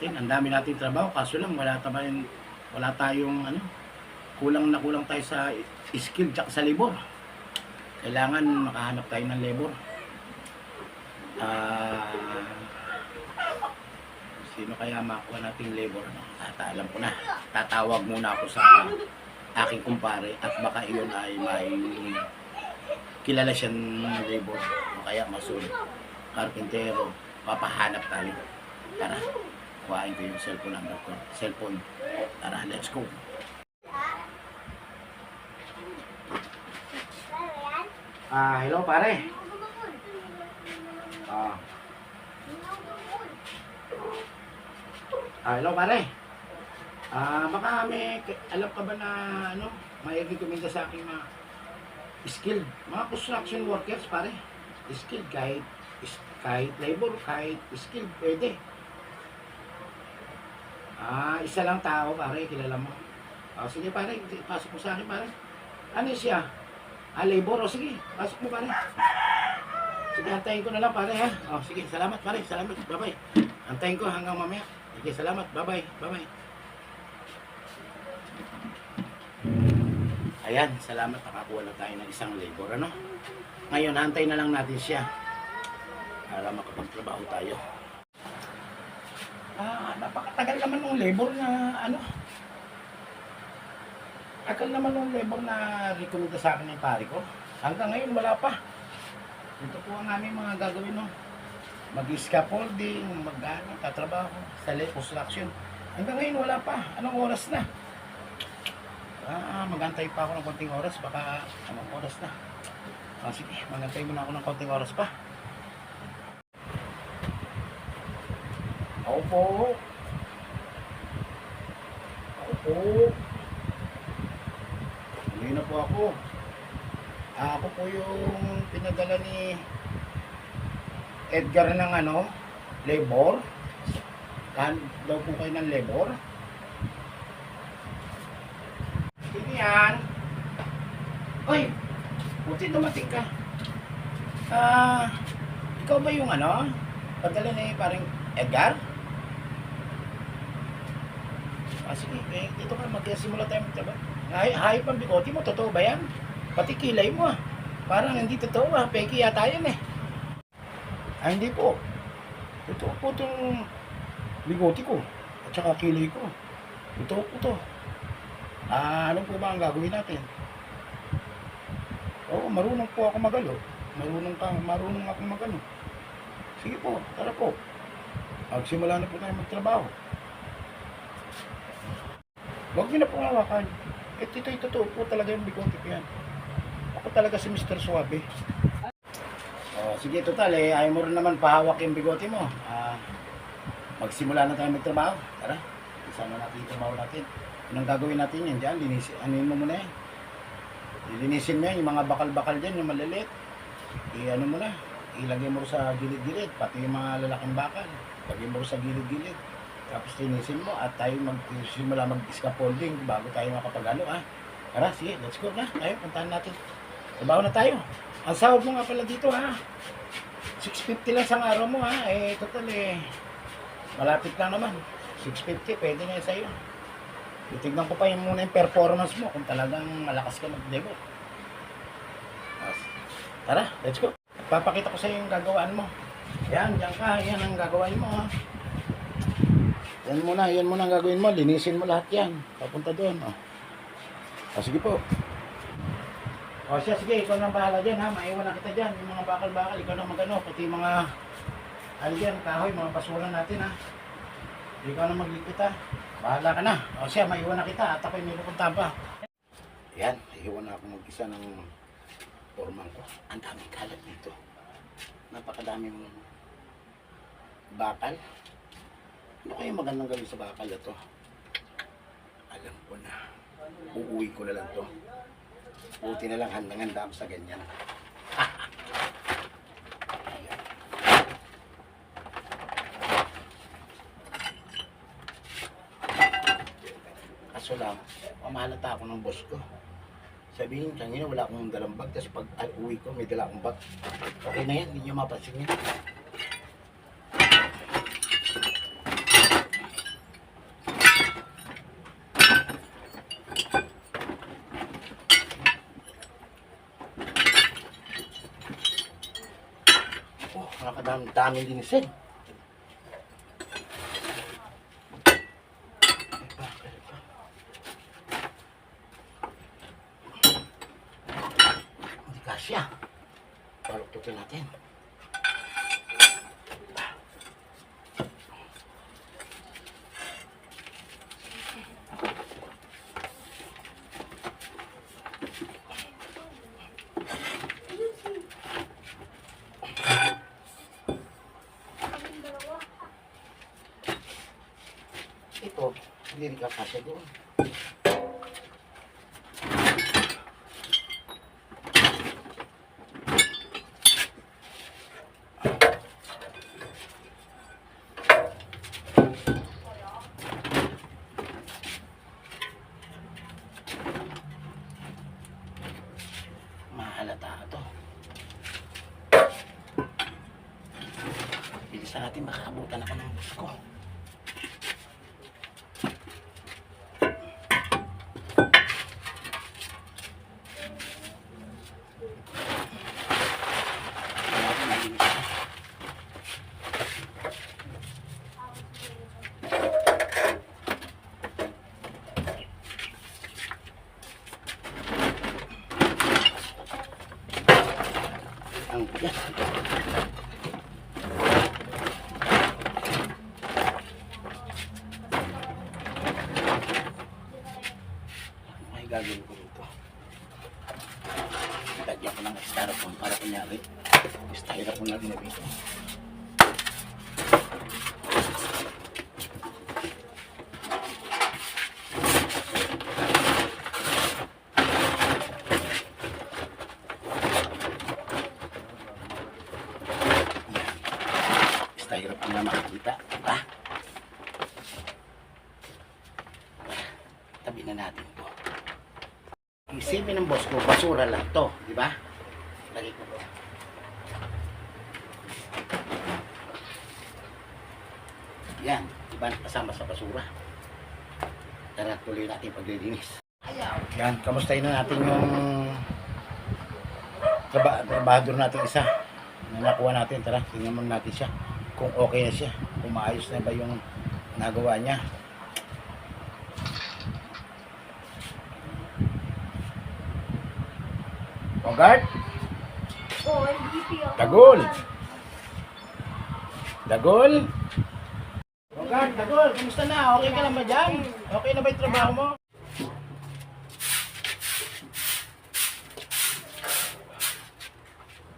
natin. Ang dami nating trabaho, kaso lang wala tayong, wala tayong ano, kulang na kulang tayo sa skill tsaka sa labor. Kailangan makahanap tayo ng labor. Ah, sino kaya makuha nating labor? No? Tata, alam ko na. Tatawag muna ako sa aking kumpare at baka iyon ay may kilala siyang labor o kaya masul, karpintero, papahanap tayo. Tara, kuhain ko yung cellphone number ko. Cellphone. Tara, let's go. Ah, hello pare. Ah. Ah, hello pare. Ah, baka may alam ka ba na ano, may recommenda sa akin mga skill, mga construction workers pare. Skill kahit kahit labor, kahit skill, pwede. Ah, isa lang tao pare, kilala mo. Ah, sige pare, pasok mo sa akin pare. Ano siya? Ah, labor, o sige, pasok mo pare. Sige, antayin ko na lang pare ha. Oh, sige, salamat pare, salamat, bye-bye. Antayin ko hanggang mamaya. Sige, salamat, bye-bye, bye-bye. Ayan, salamat nakakuha na tayo ng isang labor, ano? Ngayon, antay na lang natin siya para makapagtrabaho tayo. Ah, napakatagal naman ng labor na ano. Tagal naman ng labor na rekomenda sa akin ng pare ko. Hanggang ngayon wala pa. Ito po ang aming mga gagawin no. Mag-scaffolding, mag-ano, tatrabaho sa construction. Hanggang ngayon wala pa. Anong oras na? Ah, magantay pa ako ng konting oras. Baka anong oras na? Ah, sige, magantay muna ako ng konting oras pa. Ako po. Ako po. Hindi na po ako. Ah, Ako po yung pinadala ni Edgar ng ano, labor. Kan daw po kayo ng labor. Sino yan? Uy! Buti dumating ka. Ah, ikaw ba yung ano? Padala ni parang Edgar? Ah, sige, eh, dito ka, magsimula tayo magtrabaho. Hay, hayop ang bigote mo, totoo ba yan? Pati kilay mo ah. Parang hindi totoo ah, peki yata yan eh. Ay, hindi po. Totoo po itong bigote ko. At saka kilay ko. Totoo po to. Ah, ano po ba ang gagawin natin? Oo, marunong po ako magalo. Marunong ka, marunong ako magano. Sige po, tara po. Magsimula na po tayo magtrabaho. Huwag niyo na pong hawakan. Ito, ito, ito, totoo po talaga yung bigote ko yan. Ako talaga si Mr. Suabe. Oh, sige, total eh. Ayaw mo rin naman pahawak yung bigote mo. Ah, magsimula na tayo magtrabaho. Tara, isa na natin yung trabaho natin. Anong gagawin natin yan dyan? Linisin, anuin mo muna yan. Lilinisin mo yan, yung mga bakal-bakal dyan, yung maliliit. I-ano mo na, ilagay mo sa gilid-gilid, pati yung mga lalaking bakal. Lagay mo sa gilid-gilid. Tapos linisin mo at tayo magsimula mag-scaffolding bago tayo makapagano ha. Tara, sige, let's go na. Tayo, puntahan natin. Trabaho na tayo. Ang sahod mo nga pala dito ha. 650 lang sa araw mo ha. Eh, total eh. Malapit lang naman. 650, pwede na sa'yo. Titignan ko pa yung muna yung performance mo kung talagang malakas ka mag-debut. Tara, let's go. Papakita ko sa yung gagawaan mo. Yan, yan ka. Yan ang gagawin mo ha. Yan muna, yan muna ang gagawin mo. Linisin mo lahat yan. Papunta doon. Oh. O, sige po. O siya, sige, ikaw nang bahala dyan ha. Maiwan na kita dyan. Yung mga bakal-bakal, ikaw nang magano. Pati mga, ano dyan, kahoy, mga basuran natin ha. Ikaw nang maglikit ha. Bahala ka na. O siya, maiwan na kita. At ako'y may pupuntahan pa. Yan, iwan na ako mag-isa ng forman ko. Ang daming kalat dito. Napakadaming bakal. Ano kaya magandang gawin sa bakal na to? Alam ko na. Uuwi ko na lang to. Buti na lang handang-handa sa ganyan. Kaso lang, pamahalata ako ng boss ko. Sabihin, kanina wala akong dalang bag, tapos pag uwi ko, may dala akong bag. Okay na yan, hindi nyo mapasin yan. Nakadami-dami din sir. Ito, hindi rin kakasya doon. Mahalata to. Bilisan natin makakabutan ako ng bus ko. Gagawin ko dito? Lagyan ko ng styrofoam para kunyari. Styrofoam lang na dito. Styrofoam na makikita. Isipin ng boss ko, basura lang to. Di ba? Lagi ko to. Yan. Diba kasama sa basura? Tara, tuloy natin paglilinis. Yan, kamustahin na natin yung traba trabahador natin isa na nakuha natin. Tara, tingnan muna natin siya kung okay na siya. Kung maayos na ba yung nagawa niya. Bogart. Tagol. Dagol. Bogart, Dagol, kumusta na? Okay ka lang ba dyan? Okay na ba yung trabaho mo?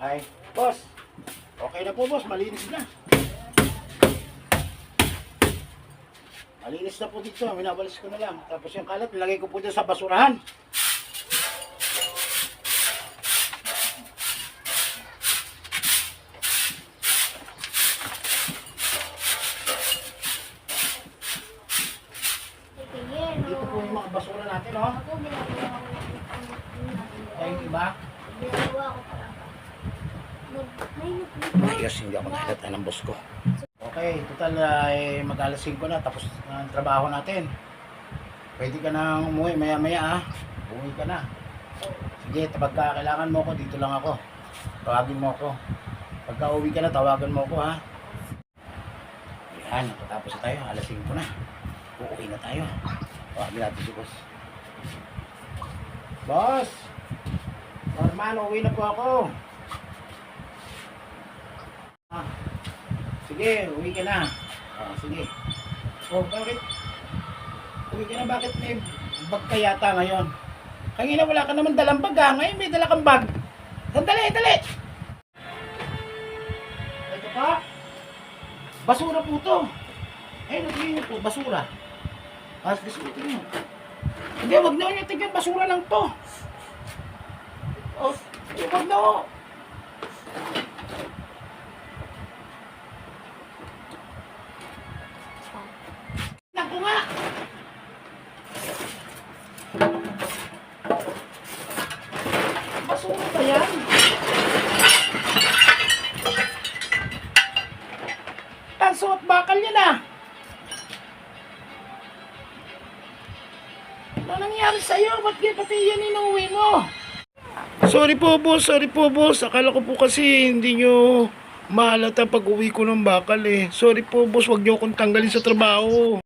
Ay, boss. Okay na po, boss. Malinis na. Malinis na po dito. Minabalis ko na lang. Tapos yung kalat, nilagay ko po dito sa basurahan. Tingin, Dito po yung mga basura natin, oh. Ako, ginagawa ko. Ay, iba. Ginagawa ko pa lang. Nag- May nag- Ayos, hindi ako nahalata ng boss ko. Okay, total ay mag alas 5 na tapos na ang trabaho natin. Pwede ka nang umuwi maya maya ah. Umuwi ka na. Sige, pagka kailangan mo ko, dito lang ako. Tawagin mo ako. Pagka uwi ka na, tawagan mo ako ha. Yan, natapos na tayo. Alas 5 na. Uuwi na tayo. Tawagin natin si boss. Boss! Norman, uwi na po ako. Ah, sige, uwi ka na. Ah, sige. Oh, bakit? Uwi ka na, bakit may bag ka yata ngayon? Kanina wala ka naman dalang bag ah. Ngayon may dala kang bag. Sandali, dali! Ito pa? Basura po to. Eh, nagiging po, basura. Ah, gusto ko tingnan. Hindi, wag na ulit tingnan. Basura lang to. Oh, wag na oh. Naku yan inuwi mo? Sorry po boss, sorry po boss. Akala ko po kasi hindi nyo Mahalata pag uwi ko ng bakal eh. Sorry po boss, wag niyo akong tanggalin sa trabaho.